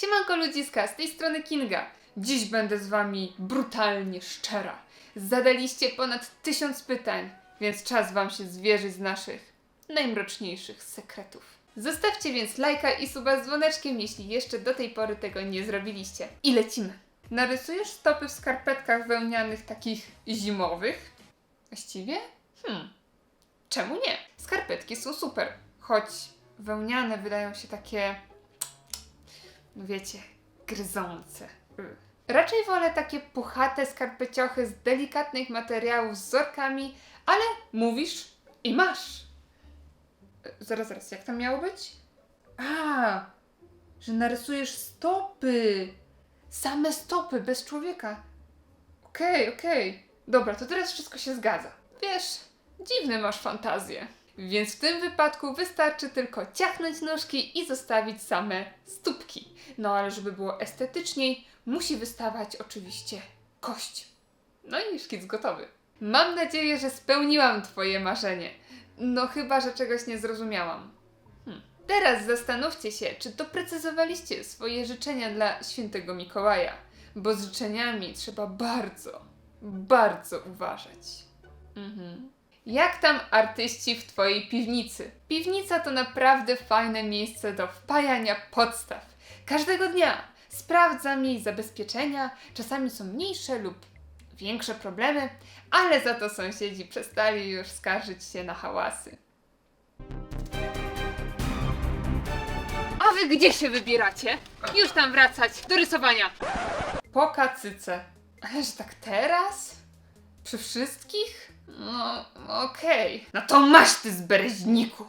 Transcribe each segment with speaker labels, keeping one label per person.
Speaker 1: Siemanko ludziska, z tej strony Kinga. Dziś będę z wami brutalnie szczera. Zadaliście ponad tysiąc pytań, więc czas wam się zwierzyć z naszych najmroczniejszych sekretów. Zostawcie więc lajka i suba z dzwoneczkiem, jeśli jeszcze do tej pory tego nie zrobiliście. I lecimy. Narysujesz stopy w skarpetkach wełnianych takich zimowych? Właściwie? Hmm. Czemu nie? Skarpetki są super, choć wełniane wydają się takie no wiecie, gryzące. Y. Raczej wolę takie puchate skarpeciochy z delikatnych materiałów z wzorkami, ale mówisz i masz. Y, Zaraz, zaraz, jak to miało być? A, że narysujesz stopy. Same stopy, bez człowieka. Okej, okej. Dobra, to teraz wszystko się zgadza. Wiesz, dziwne masz fantazję. Więc w tym wypadku wystarczy tylko ciachnąć nóżki i zostawić same stópki. No ale żeby było estetyczniej, musi wystawać oczywiście kość. No i szkic gotowy. Mam nadzieję, że spełniłam Twoje marzenie. No chyba, że czegoś nie zrozumiałam. Hmm. Teraz zastanówcie się, czy doprecyzowaliście swoje życzenia dla świętego Mikołaja, bo z życzeniami trzeba bardzo, bardzo uważać. Mhm. Jak tam artyści w Twojej piwnicy? Piwnica to naprawdę fajne miejsce do wpajania podstaw. Każdego dnia sprawdzam jej zabezpieczenia, czasami są mniejsze lub większe problemy, ale za to sąsiedzi przestali już skarżyć się na hałasy.
Speaker 2: A wy gdzie się wybieracie? Już tam wracać do rysowania.
Speaker 1: Po kacyce. Ależ tak teraz? Przy wszystkich? No, okej. No to masz ty z bereźniku!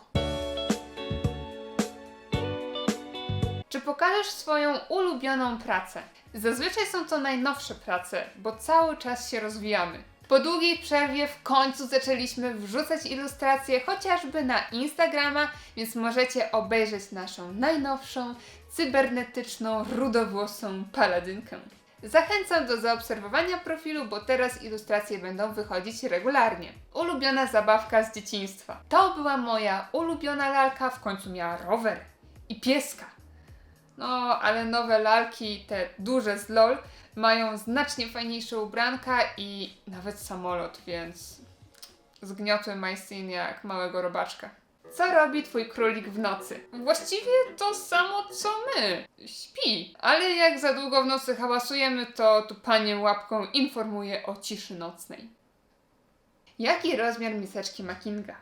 Speaker 1: Czy pokażesz swoją ulubioną pracę? Zazwyczaj są to najnowsze prace, bo cały czas się rozwijamy. Po długiej przerwie w końcu zaczęliśmy wrzucać ilustracje chociażby na Instagrama, więc możecie obejrzeć naszą najnowszą, cybernetyczną, rudowłosą paladynkę. Zachęcam do zaobserwowania profilu, bo teraz ilustracje będą wychodzić regularnie. Ulubiona zabawka z dzieciństwa. To była moja ulubiona lalka, w końcu miała rower i pieska. No, ale nowe lalki, te duże z LOL, mają znacznie fajniejsze ubranka i nawet samolot, więc zgniotły majstin jak małego robaczka. Co robi twój królik w nocy? Właściwie to samo co my. Śpi. Ale jak za długo w nocy hałasujemy, to tu panie łapką informuje o ciszy nocnej. Jaki rozmiar miseczki ma Kinga?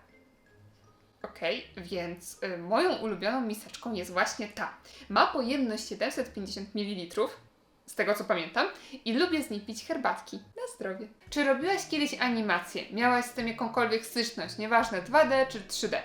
Speaker 1: Okej, więc y, moją ulubioną miseczką jest właśnie ta. Ma pojemność 750 ml, z tego co pamiętam, i lubię z niej pić herbatki. Na zdrowie. Czy robiłaś kiedyś animację? Miałaś z tym jakąkolwiek styczność, nieważne 2D czy 3D?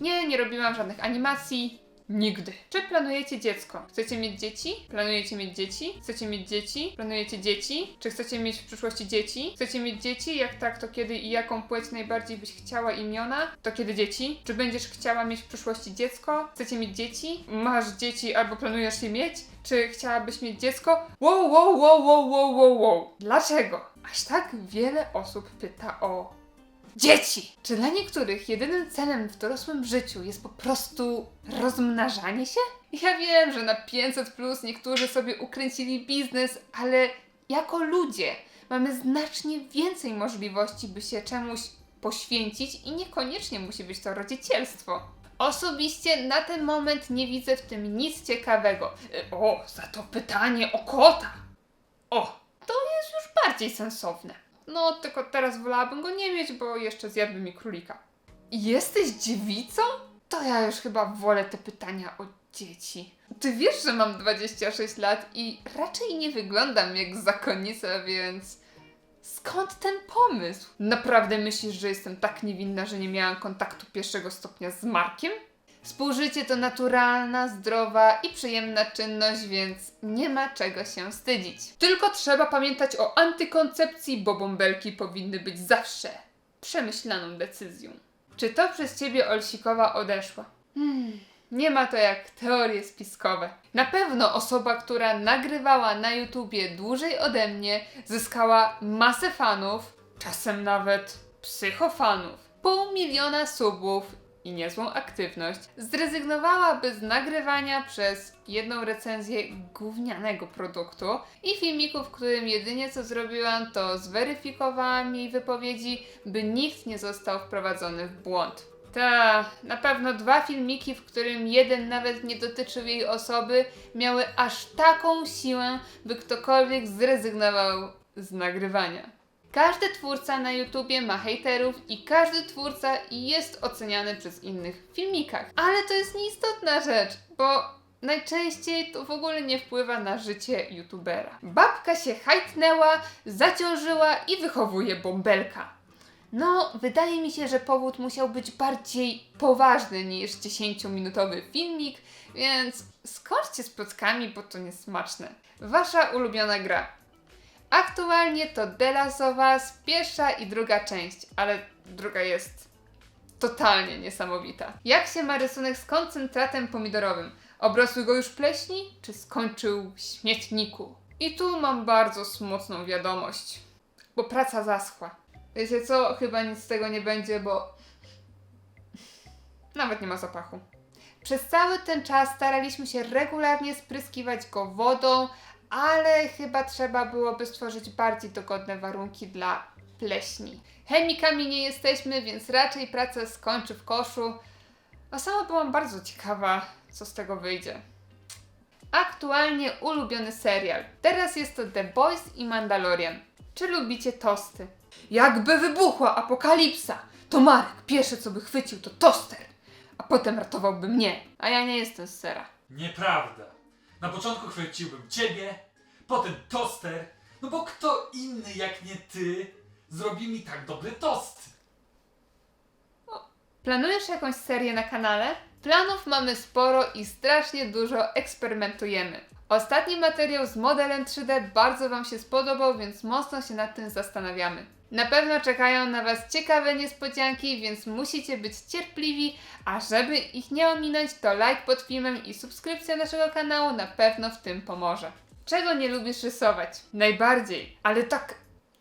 Speaker 1: Nie, nie robiłam żadnych animacji. Nigdy. Czy planujecie dziecko? Chcecie mieć dzieci? Planujecie mieć dzieci? Chcecie mieć dzieci? Planujecie dzieci? Czy chcecie mieć w przyszłości dzieci? Chcecie mieć dzieci? Jak tak, to kiedy i jaką płeć najbardziej byś chciała imiona? To kiedy dzieci? Czy będziesz chciała mieć w przyszłości dziecko? Chcecie mieć dzieci? Masz dzieci albo planujesz je mieć? Czy chciałabyś mieć dziecko? Wow, wow, wow, wow, wow, wow, wow. Dlaczego? Aż tak wiele osób pyta o Dzieci! Czy dla niektórych jedynym celem w dorosłym życiu jest po prostu rozmnażanie się? Ja wiem, że na 500 plus niektórzy sobie ukręcili biznes, ale jako ludzie mamy znacznie więcej możliwości, by się czemuś poświęcić i niekoniecznie musi być to rodzicielstwo. Osobiście na ten moment nie widzę w tym nic ciekawego. Y, O, za to pytanie o kota! O, to jest już bardziej sensowne. No, tylko teraz wolałabym go nie mieć, bo jeszcze zjadłby mi królika. Jesteś dziewicą? To ja już chyba wolę te pytania o dzieci. Ty wiesz, że mam 26 lat i raczej nie wyglądam jak zakonnica, więc skąd ten pomysł? Naprawdę myślisz, że jestem tak niewinna, że nie miałam kontaktu pierwszego stopnia z Markiem? Współżycie to naturalna, zdrowa i przyjemna czynność, więc nie ma czego się wstydzić. Tylko trzeba pamiętać o antykoncepcji, bo bąbelki powinny być zawsze przemyślaną decyzją. Czy to przez ciebie Olsikowa odeszła? Hmm, nie ma to jak teorie spiskowe. Na pewno osoba, która nagrywała na YouTubie dłużej ode mnie, zyskała masę fanów, czasem nawet psychofanów. Pół miliona subów i niezłą aktywność, zrezygnowałaby z nagrywania przez jedną recenzję gównianego produktu i filmiku, w którym jedynie co zrobiłam, to zweryfikowałam jej wypowiedzi, by nikt nie został wprowadzony w błąd. Ta, na pewno dwa filmiki, w którym jeden nawet nie dotyczył jej osoby, miały aż taką siłę, by ktokolwiek zrezygnował z nagrywania. Każdy twórca na YouTubie ma hejterów i każdy twórca jest oceniany przez innych w filmikach. Ale to jest nieistotna rzecz, bo najczęściej to w ogóle nie wpływa na życie YouTubera. Babka się hajtnęła, zaciążyła i wychowuje bąbelka. No, wydaje mi się, że powód musiał być bardziej poważny niż 10-minutowy filmik, więc skoczcie z plotkami, bo to niesmaczne. Wasza ulubiona gra. Aktualnie to The Last of Us, pierwsza i druga część, ale druga jest totalnie niesamowita. Jak się ma rysunek z koncentratem pomidorowym? Obrosły go już pleśni, czy skończył w śmietniku? I tu mam bardzo smutną wiadomość, bo praca zaschła. Wiecie co? Chyba nic z tego nie będzie, bo nawet nie ma zapachu. Przez cały ten czas staraliśmy się regularnie spryskiwać go wodą, ale chyba trzeba byłoby stworzyć bardziej dogodne warunki dla pleśni. Chemikami nie jesteśmy, więc raczej praca skończy w koszu. A sama byłam bardzo ciekawa, co z tego wyjdzie. Aktualnie ulubiony serial. Teraz jest to The Boys i Mandalorian. Czy lubicie tosty? Jakby wybuchła apokalipsa, to Marek pierwsze co by chwycił to toster, a potem ratowałby mnie. A ja nie jestem z sera.
Speaker 3: Nieprawda. Na początku chwyciłbym ciebie, potem toster, no bo kto inny jak nie ty zrobi mi tak dobry tost?
Speaker 1: Planujesz jakąś serię na kanale? Planów mamy sporo i strasznie dużo eksperymentujemy. Ostatni materiał z modelem 3D bardzo Wam się spodobał, więc mocno się nad tym zastanawiamy. Na pewno czekają na Was ciekawe niespodzianki, więc musicie być cierpliwi, a żeby ich nie ominąć, to like pod filmem i subskrypcja naszego kanału na pewno w tym pomoże. Czego nie lubisz rysować? Najbardziej, ale tak.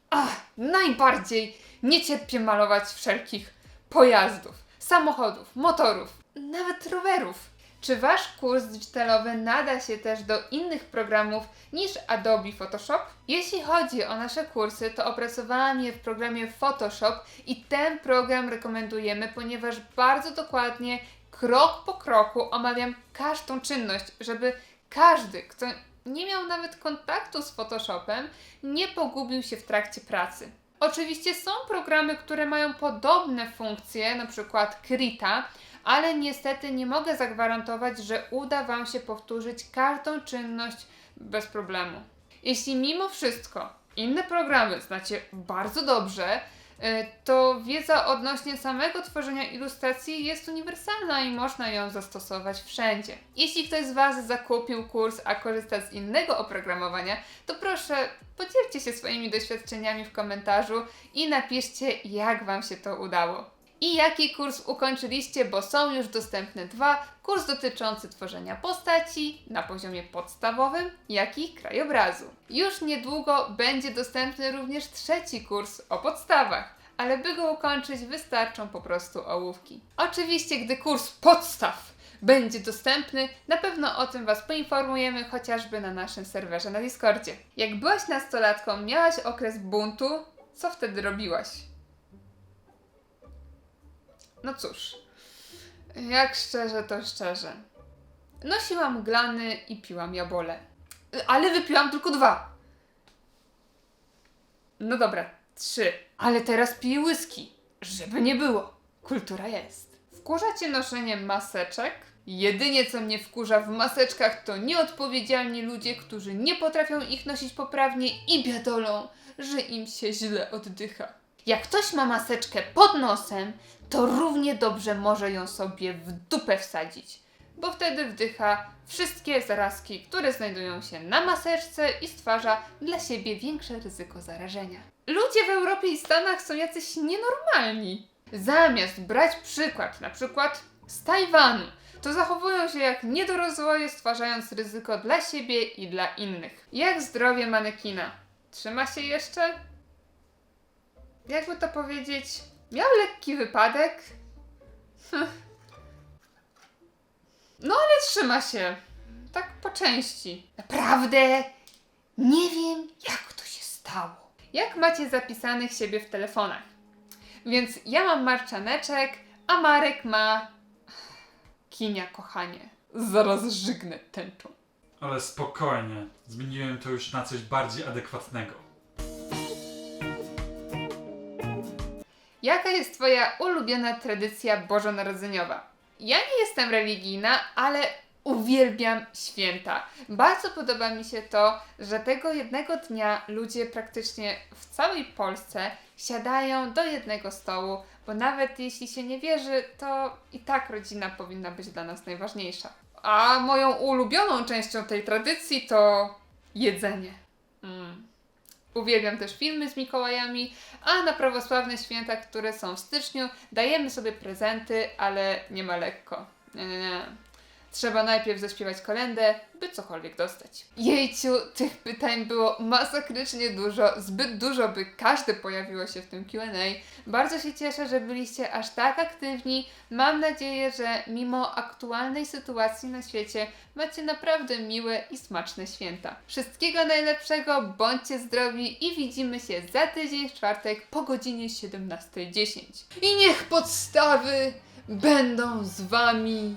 Speaker 1: Ach, najbardziej nie cierpię malować wszelkich pojazdów, samochodów, motorów, nawet rowerów. Czy wasz kurs digitalowy nada się też do innych programów niż Adobe Photoshop? Jeśli chodzi o nasze kursy, to opracowałam je w programie Photoshop i ten program rekomendujemy, ponieważ bardzo dokładnie, krok po kroku omawiam każdą czynność, żeby każdy, kto nie miał nawet kontaktu z Photoshopem, nie pogubił się w trakcie pracy. Oczywiście są programy, które mają podobne funkcje, na przykład Krita, ale niestety nie mogę zagwarantować, że uda Wam się powtórzyć każdą czynność bez problemu. Jeśli mimo wszystko inne programy znacie bardzo dobrze, y, to wiedza odnośnie samego tworzenia ilustracji jest uniwersalna i można ją zastosować wszędzie. Jeśli ktoś z Was zakupił kurs, a korzysta z innego oprogramowania, to proszę podzielcie się swoimi doświadczeniami w komentarzu i napiszcie, jak Wam się to udało. I jaki kurs ukończyliście, bo są już dostępne dwa. Kurs dotyczący tworzenia postaci na poziomie podstawowym, jak i krajobrazu. Już niedługo będzie dostępny również trzeci kurs o podstawach, ale by go ukończyć wystarczą po prostu ołówki. Oczywiście, gdy kurs podstaw będzie dostępny, na pewno o tym Was poinformujemy chociażby na naszym serwerze na Discordzie. Jak byłaś nastolatką, miałaś okres buntu, co wtedy robiłaś? No cóż, jak szczerze, to szczerze. Nosiłam glany i piłam jabole. Ale wypiłam tylko dwa. No dobra, trzy. Ale teraz piję whisky. Żeby nie było. Kultura jest. Wkurza cię noszenie maseczek? Jedynie co mnie wkurza w maseczkach to nieodpowiedzialni ludzie, którzy nie potrafią ich nosić poprawnie i biadolą, że im się źle oddycha. Jak ktoś ma maseczkę pod nosem, to równie dobrze może ją sobie w dupę wsadzić, bo wtedy wdycha wszystkie zarazki, które znajdują się na maseczce i stwarza dla siebie większe ryzyko zarażenia. Ludzie w Europie i Stanach są jacyś nienormalni. Zamiast brać przykład, na przykład z Tajwanu, to zachowują się jak niedorozwoje, stwarzając ryzyko dla siebie i dla innych. Jak zdrowie manekina? Trzyma się jeszcze? Jakby to powiedzieć, miał lekki wypadek. No ale trzyma się. Tak po części. Naprawdę nie wiem, jak to się stało. Jak macie zapisanych siebie w telefonach? Więc ja mam marczaneczek, a Marek ma. Kinia, kochanie. Zaraz żygnę tęczą.
Speaker 3: Ale spokojnie, zmieniłem to już na coś bardziej adekwatnego.
Speaker 1: Jaka jest Twoja ulubiona tradycja bożonarodzeniowa? Ja nie jestem religijna, ale uwielbiam święta. Bardzo podoba mi się to, że tego jednego dnia ludzie praktycznie w całej Polsce siadają do jednego stołu, bo nawet jeśli się nie wierzy, to i tak rodzina powinna być dla nas najważniejsza. A moją ulubioną częścią tej tradycji to jedzenie. Uwielbiam też filmy z Mikołajami, a na prawosławne święta, które są w styczniu, dajemy sobie prezenty, ale nie ma lekko. Nie, nie, nie. Trzeba najpierw zaśpiewać kolendę, by cokolwiek dostać. Jejciu, tych pytań było masakrycznie dużo, zbyt dużo, by każde pojawiło się w tym Q&A. Bardzo się cieszę, że byliście aż tak aktywni. Mam nadzieję, że mimo aktualnej sytuacji na świecie macie naprawdę miłe i smaczne święta. Wszystkiego najlepszego, bądźcie zdrowi i widzimy się za tydzień w czwartek po godzinie 17.10. I niech podstawy będą z Wami